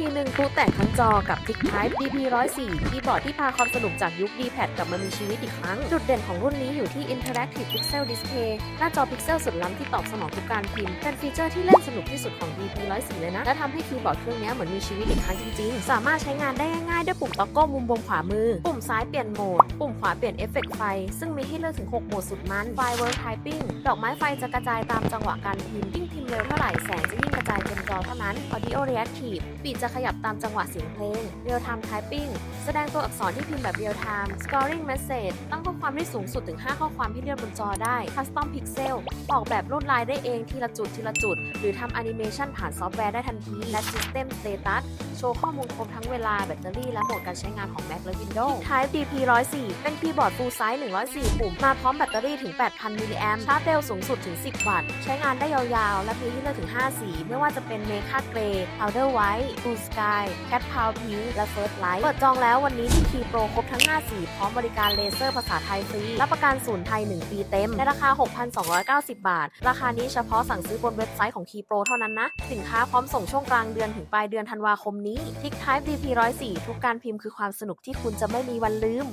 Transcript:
ทีหนึ่งพลุแตกทั้งจอกับ Tick Type DP104 คีย์บอร์ดที่พาความสนุกจากยุค D-pad กลับมามีชีวิตอีกครั้ง จุดเด่นของรุ่นนี้อยู่ที่ Interactive Pixel Display หน้าจอพิกเซลสุดล้ำที่ตอบสนองทุกการพิมพ์ เป็นฟีเจอร์ที่เล่นสนุกที่สุดของ DP104 เลยนะ และทำให้คีย์บอร์ดเครื่องนี้เหมือนมีชีวิตอีกครั้งจริงๆ สามารถใช้งานได้ง่ายๆ ด้วยปุ่มตอกโก้มุมบนขวามือ ปุ่มซ้ายเปลี่ยนโหมด ปุ่มขวาเปลี่ยนเอฟเฟกต์ไฟ ซึ่งมีให้เลือกถึง 6 โหมดสุดมันไฟ Work Typing ดอกไม้ไฟจะกระจายตามจังหวะการพิมพ์ยิ่งพิมพ์เร็วเท่าไหร่แสงจะยิ่งกระจ เต็มจอเท่านั้น Audio Reactive ปีดจะขยับตามจังหวะเสียงเพลง Real Time Typing แสดงตัวอักษรที่พิมพ์แบบ Real Time Scoring Message ตั้งข้อความได้สูงสุดถึง 5 ข้อความที่เลือนบนจอได้ Custom Pixel ออกแบบลวดลายได้เองทีละจุดทีละจุด หรือทำแอนิเมชันผ่านซอฟต์แวร์ได้ทันที และ System Status โชว์ข้อมูลครบทั้งเวลาแบตเตอรี่และโหมดการใช้งานของ Mac และ Windows Type DP104 เป็นคีย์บอร์ด Full Size 104 ปุ่ม มาพร้อมแบตเตอรี่ถึง 8,000 มิลลิแอมชาร์จเร็วสูงสุดถึง 10 วัตต์ ใช้งานได้ยาวๆ และมีให้เลือกถึง 5 สี ไม่ว่าจะเป็น Mecha Grey Powder White Blue Sky Cat Power Pink และ First Light เปิดจองแล้ววันนี้ที่ Key Pro ครบทั้ง 5 สี พร้อมบริการเลเซอร์ภาษาไทยฟรี รับประกันศูนย์ไทย 1 ปีเต็ม ในราคา 6,290 บาท ราคานี้เฉพาะสั่งซื้อบนเว็บไซต์ของ Key Pro เท่านั้นนะ สินค้าพร้อมส่งช่วงกลางเดือนถึงปลายเดือนธันวาคมนี้ Tick Type DP104 ทุกการพิมพ์คือความสนุกที่คุณจะไม่มีวันลืม